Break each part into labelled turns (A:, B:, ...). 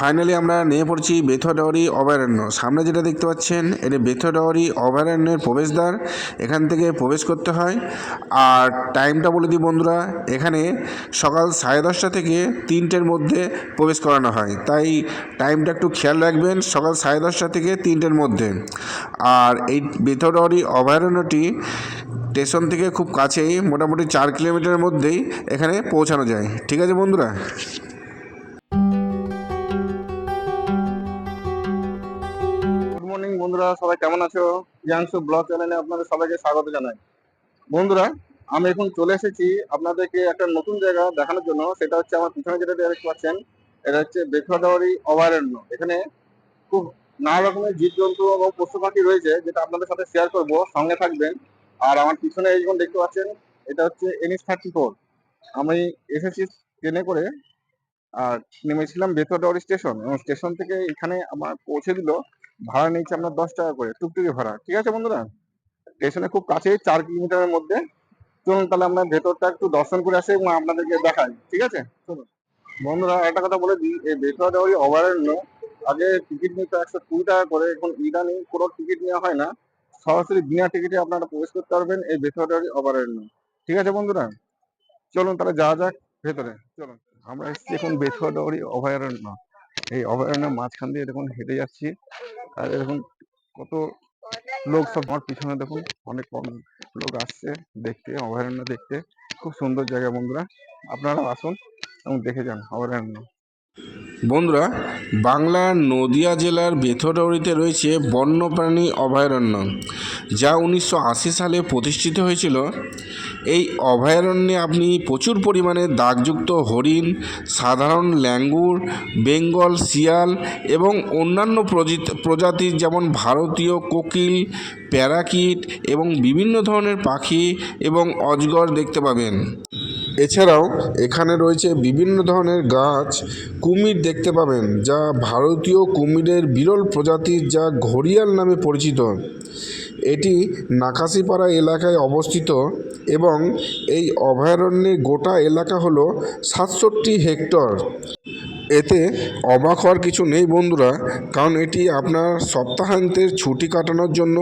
A: Finally আমরা নিয়ে পড়ছি বেথডাওয়ারি অভয়ারণ্য সামনে যেটা দেখতে পাচ্ছেন, এটা বেথডাওয়ারি অভয়ারণ্যের প্রবেশদ্বার। এখান থেকে প্রবেশ করতে হয়। আর টাইমটা বলে দিই বন্ধুরা, এখানে সকাল সাড়ে দশটা থেকে তিনটের মধ্যে প্রবেশ করানো হয়। তাই টাইমটা একটু খেয়াল রাখবেন, সকাল সাড়ে দশটা থেকে তিনটের মধ্যে। আর এই বেথডাওয়ারি অভয়ারণ্যটি স্টেশন থেকে খুব কাছেই, মোটামুটি চার কিলোমিটারের মধ্যেই এখানে পৌঁছানো যায়। ঠিক আছে বন্ধুরা?
B: বন্ধুরা, সবাই কেমন আছো? জ্ঞানসু ব্লগ চ্যানেলে আপনাদের সবাইকে স্বাগত জানাই। বন্ধুরা, আমি এখন চলে এসেছি আপনাদেরকে একটা নতুন জায়গা দেখানোর জন্য। সেটা হচ্ছে আমার পিছনে যেটা দেখতে পাচ্ছেন, এটা হচ্ছে বেথুয়াডাওয়ারি অভয়ারণ্য। এখানে খুব নানা রকমের জীবজন্তু এবং পশু পাখি রয়েছে, যেটা আপনাদের সাথে শেয়ার করব, সঙ্গে থাকবেন। আর আমার পিছনে এই যেমন দেখতে পাচ্ছেন, এটা হচ্ছে এনএস থার্টি ফোর আমি এসেছি ট্রেনে করে, আর নেমেছিলাম বেথুয়াডাওয়ারি স্টেশন। এবং স্টেশন থেকে এখানে আমার পৌঁছে দিল ভাড়া নিচ্ছে আপনার দশ টাকা করে, টুকটুকি ভাড়া, ঠিক আছে বন্ধুরা? স্টেশনে খুব কাছেই চার কিলোমিটারের মধ্যে। চলুন তাহলে আমরা ভেতরটা একটু দর্শন করে আসি এবং আপনাদেরকে দেখাই, ঠিক আছে? চলুন। বন্ধুরা, একটা কথা বলে দিই, এই বেসরকারি অভয়ারণ্য, আগে টিকিট নিতে একশো কুড়ি টাকা করে, এখন ইদানিং কোনো টিকিট নেওয়া হয় না। সরাসরি বিনা টিকিটে আপনারা প্রবেশ করতে পারবেন এই বেসরকারি অভয়ারণ্য, ঠিক আছে বন্ধুরা? চলুন তাহলে যাওয়া যাক ভেতরে, চলুন। আমরা এসেছি এখন বেসরকারি অভয়ারণ্য। এই অভয়ারণ্যের মাঝখান দিয়ে দেখুন হেঁটে যাচ্ছি। আর দেখুন কত লোক সব আমার পিছনে দেখুন, অনেক লোক আসছে দেখতে, অভয়ারণ্য দেখতে। খুব সুন্দর জায়গা বন্ধুরা। আপনারা আসুন এবং দেখে যান অভয়ারণ্য।
A: বন্ধুরা বাংলার নদিয়া জেলার বেথরৌরিতে রয়েছে বন্যপ্রাণী অভয়ারণ্য, যা উনিশশো আশি সালে প্রতিষ্ঠিত হয়েছিল। এই অভয়ারণ্যে আপনি প্রচুর পরিমাণে দাগযুক্ত হরিণ, সাধারণ ল্যাঙ্গুর, বেঙ্গল, শিয়াল এবং অন্যান্য প্রজাতির যেমন ভারতীয় কোকিল, প্যারাকিট এবং বিভিন্ন ধরনের পাখি এবং অজগর দেখতে পাবেন। এছাড়াও এখানে রয়েছে বিভিন্ন ধরনের গাছ, কুমির দেখতে পাবেন, যা ভারতীয় কুমিরের বিরল প্রজাতির যা ঘড়িয়াল নামে পরিচিত। এটি নাকাশিপাড়া এলাকায় অবস্থিত এবং এই অভয়ারণ্যের গোটা এলাকা হলো সাতষট্টি হেক্টর। এতে অবাক হওয়ার কিছু নেই বন্ধুরা, কারণ এটি আপনার সপ্তাহান্তের ছুটি কাটানোর জন্য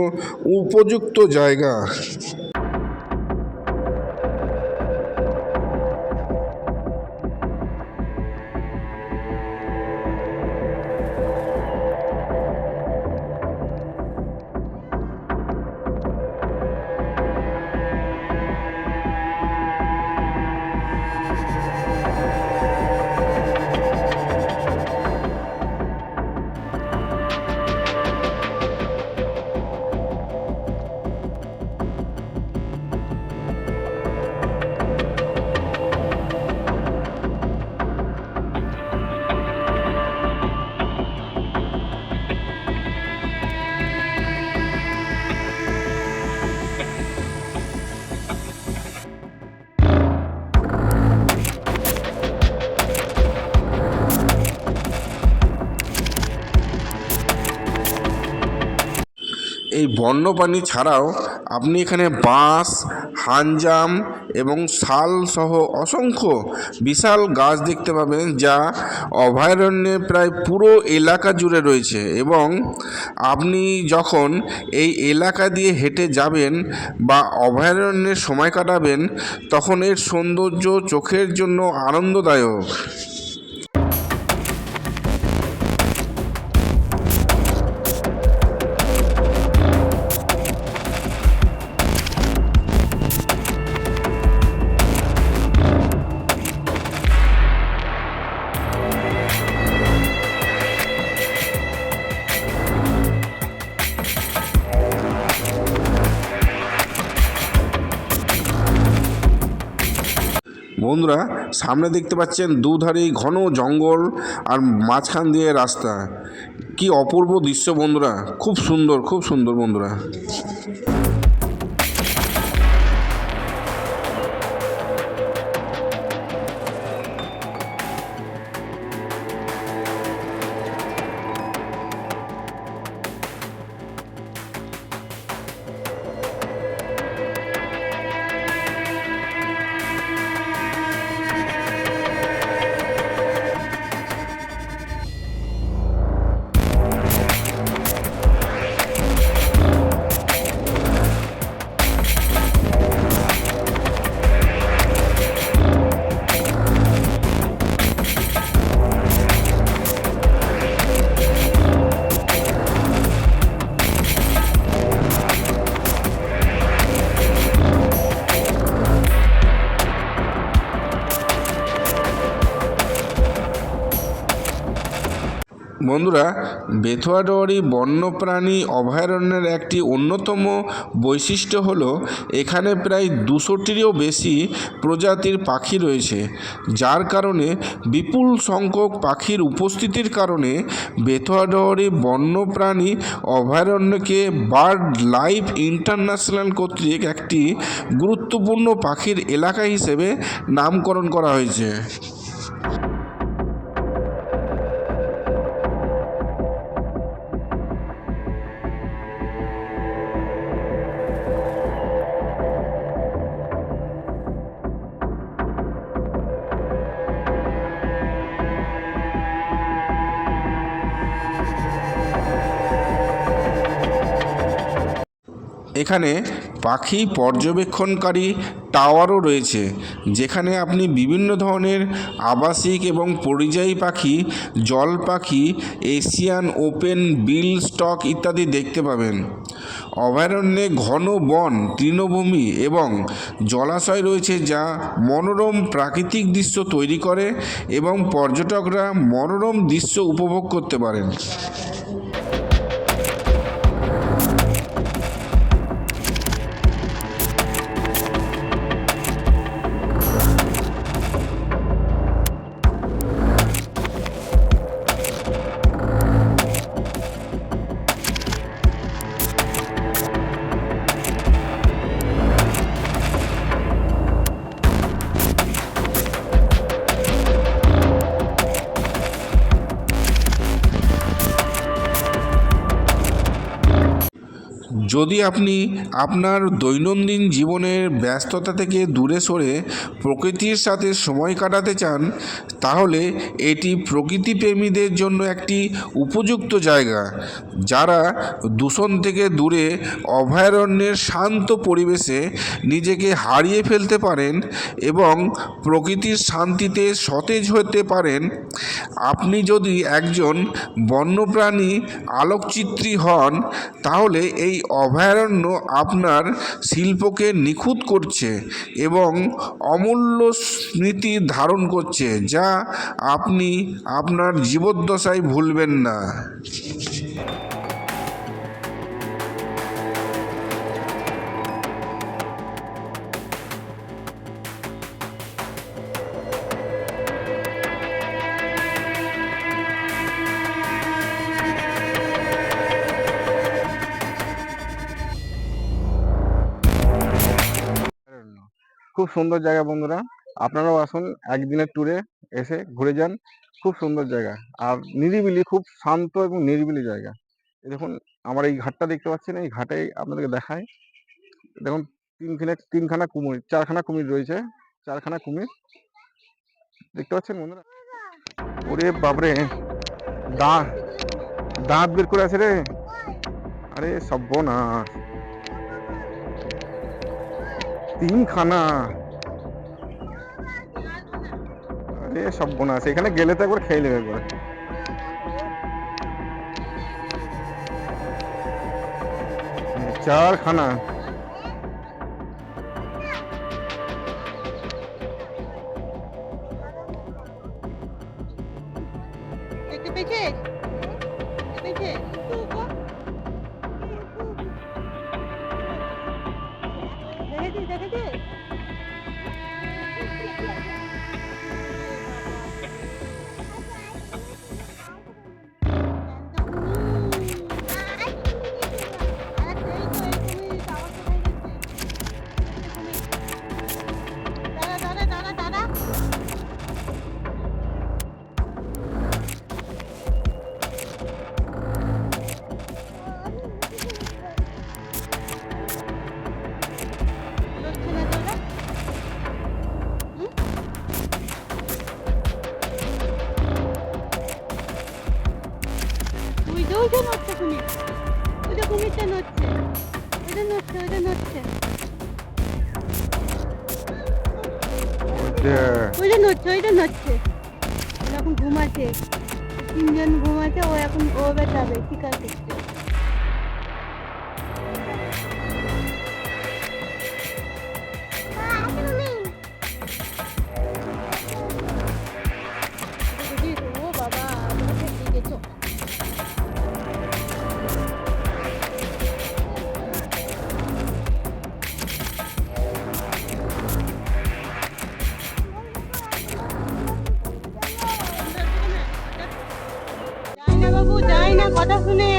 A: উপযুক্ত জায়গা। এই বন্যপ্রাণী ছাড়াও আপনি এখানে বাঁশ হানজাম এবং শাল সহ অসংখ্য বিশাল গাছ দেখতে পাবেন যা অভয়ারণ্যে প্রায় পুরো এলাকা জুড়ে রয়েছে এবং আপনি যখন এই এলাকা দিয়ে হেঁটে যাবেন বা অভয়ারণ্যে সময় কাটাবেন, তখন এর সৌন্দর্য চোখের জন্য আনন্দদায়ক। বন্ধুরা, সামনে দেখতে পাচ্ছেন দুধারে ঘন জঙ্গল আর মাঝখান দিয়ে রাস্তা। কি অপূর্ব দৃশ্য বন্ধুরা, খুব সুন্দর খুব সুন্দর বন্ধুরা। বন্ধুরা বেথুয়াডোয়ারি বন্যপ্রাণী অভয়ারণ্যের একটি অন্যতম বৈশিষ্ট্য হল, এখানে প্রায় দুশোটিরও বেশি প্রজাতির পাখি রয়েছে, যার কারণে বিপুল সংখ্যক পাখির উপস্থিতির কারণে বেথুয়াডোয়ারি বন্যপ্রাণী অভয়ারণ্যকে বার্ড লাইফ ইন্টারন্যাশনাল কর্তৃক একটি গুরুত্বপূর্ণ পাখির এলাকা হিসেবে নামকরণ করা হয়েছে। এখানে পাখি পর্যবেক্ষণকারী টাওয়ারও রয়েছে, যেখানে আপনি বিভিন্ন ধরনের আবাসিক এবং পরিযায়ী পাখি, জল পাখি, এশিয়ান ওপেন, বিল স্টক ইত্যাদি দেখতে পাবেন। অভয়ারণ্যে ঘন বন, তৃণভূমি এবং জলাশয় রয়েছে যা মনোরম প্রাকৃতিক দৃশ্য তৈরি করে এবং পর্যটকরা মনোরম দৃশ্য উপভোগ করতে পারেন। যদি আপনি আপনার দৈনন্দিন জীবনের ব্যস্ততা থেকে দূরে সরে প্রকৃতির সাথে সময় কাটাতে চান, তাহলে এটি প্রকৃতিপ্রেমীদের জন্য একটি উপযুক্ত জায়গা, যারা দূষণ থেকে দূরে, অভয়ারণ্যের শান্ত পরিবেশে নিজেকে হারিয়ে ফেলতে পারেন এবং প্রকৃতির শান্তিতে সতেজ হতে পারেন। আপনি যদি একজন বন্যপ্রাণী আলোকচিত্রী হন, তাহলে এই অভয়ারণ্য আপনার শিল্পকে নিখুঁত করছে এবং অমূল্য স্মৃতি ধারণ করছে, যা আপনি আপনার জীবদ্দশায় ভুলবেন না।
B: খুব সুন্দর জায়গা বন্ধুরা। আপনারাও আসুন একদিনের ট্যুরে এসে ঘুরে যান। খুব সুন্দর জায়গা। আর নিরিবিলি, খুব শান্ত এবং নিরিবিলি জায়গা। দেখুন, আমার এই ঘাটটা দেখতে পাচ্ছেন, এই ঘাটে আপনাদেরকে দেখায় দেখুন, তিনখানা তিনখানা কুমির, চারখানা কুমির রয়েছে, চারখানা কুমির। দেখতে পাচ্ছেন বন্ধুরা? ওরে বাপরে! দাঁত দাঁত বের করে আছে রে। আরে সব্যনাশ তিনখানা। আরে সব্যনাশ এখানে গেলে তো একবার খেয়ে নেবে একবার চারখানা।
C: নড়ছে ওইটা নড়ছে ওইটা নড়ছে। ওইটা নড়ছে এখন ঘুমাচ্ছে। তিনজন ঘুমাচ্ছে, ও এখন ও এবার যাবে শিকার করতে কথা শুনে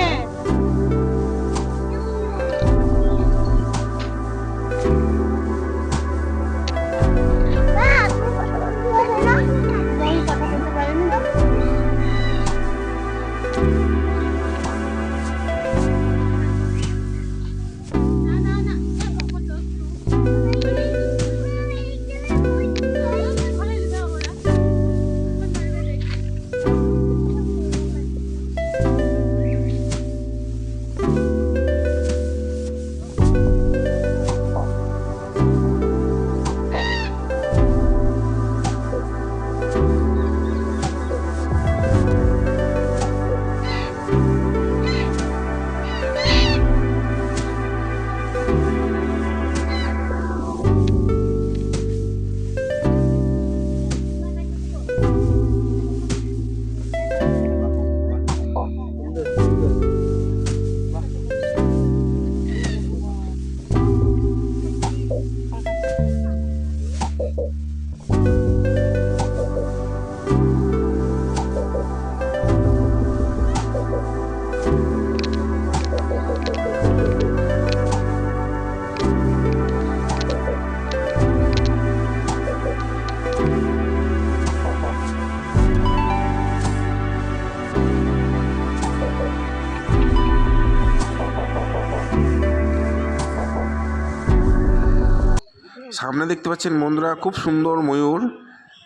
A: সামনে দেখতে পাচ্ছেন বন্ধুরা, খুব সুন্দর ময়ূর,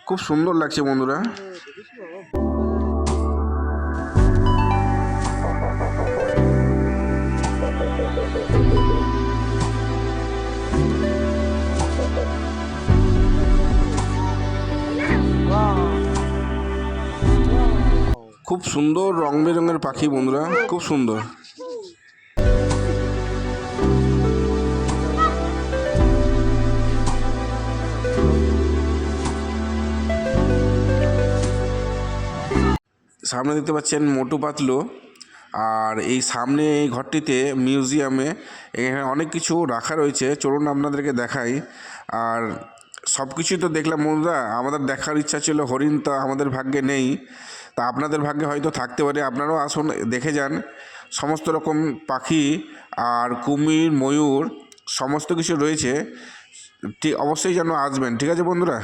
A: খুব সুন্দর লাগছে বন্ধুরা। খুব সুন্দর রং বেরঙের পাখি বন্ধুরা, খুব সুন্দর। সামনে দেখতে পাচ্ছেন মোটু পাতলু। আর এই সামনে এই ঘরটিতে মিউজিয়ামে এখানে অনেক কিছু রাখা রয়েছে। চলুন আপনাদেরকে দেখাই। আর সব কিছুই তো দেখলাম, বন্ধুরা, আমাদের দেখার ইচ্ছা ছিল, হরিণ তো আমাদের ভাগ্যে নেই। তা আপনাদের ভাগ্যে হয়তো থাকতে পারে, আপনারাও আসুন, দেখে যান। সমস্ত রকম পাখি আর কুমির, ময়ূর, সমস্ত কিছু রয়েছে। অবশ্যই যেন আসবেন, ঠিক আছে, বন্ধুরা?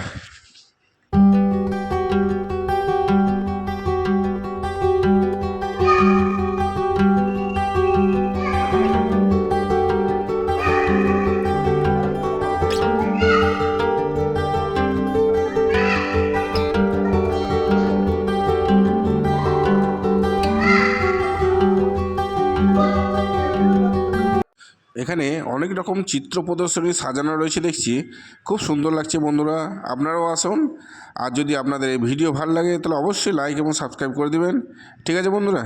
A: এখানে অনেক রকম চিত্র প্রদর্শনী সাজানো রয়েছে দেখছি। খুব সুন্দর লাগছে বন্ধুরা, আপনারাও আসুন। আর যদি আপনাদের এই ভিডিও ভালো লাগে, তাহলে অবশ্যই লাইক এবং সাবস্ক্রাইব করে দেবেন। ঠিক আছে বন্ধুরা?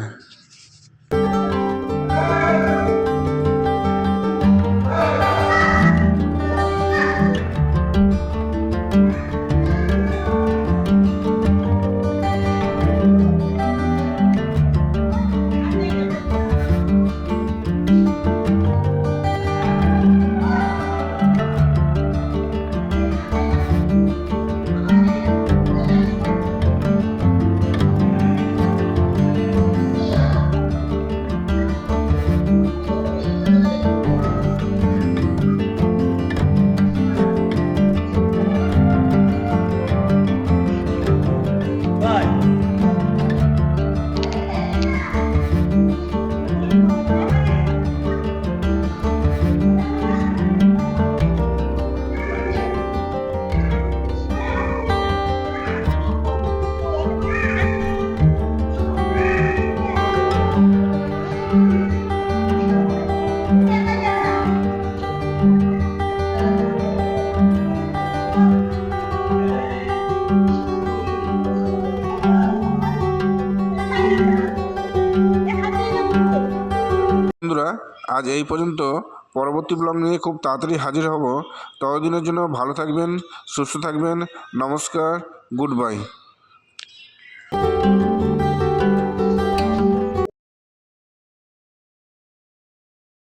A: আজ এই পর্যন্ত। পরবর্তী ব্লগ নিয়ে খুব তাড়াতাড়ি হাজির হব। ততদিনের জন্য ভালো থাকবেন, সুস্থ থাকবেন। নমস্কার, গুড বাই।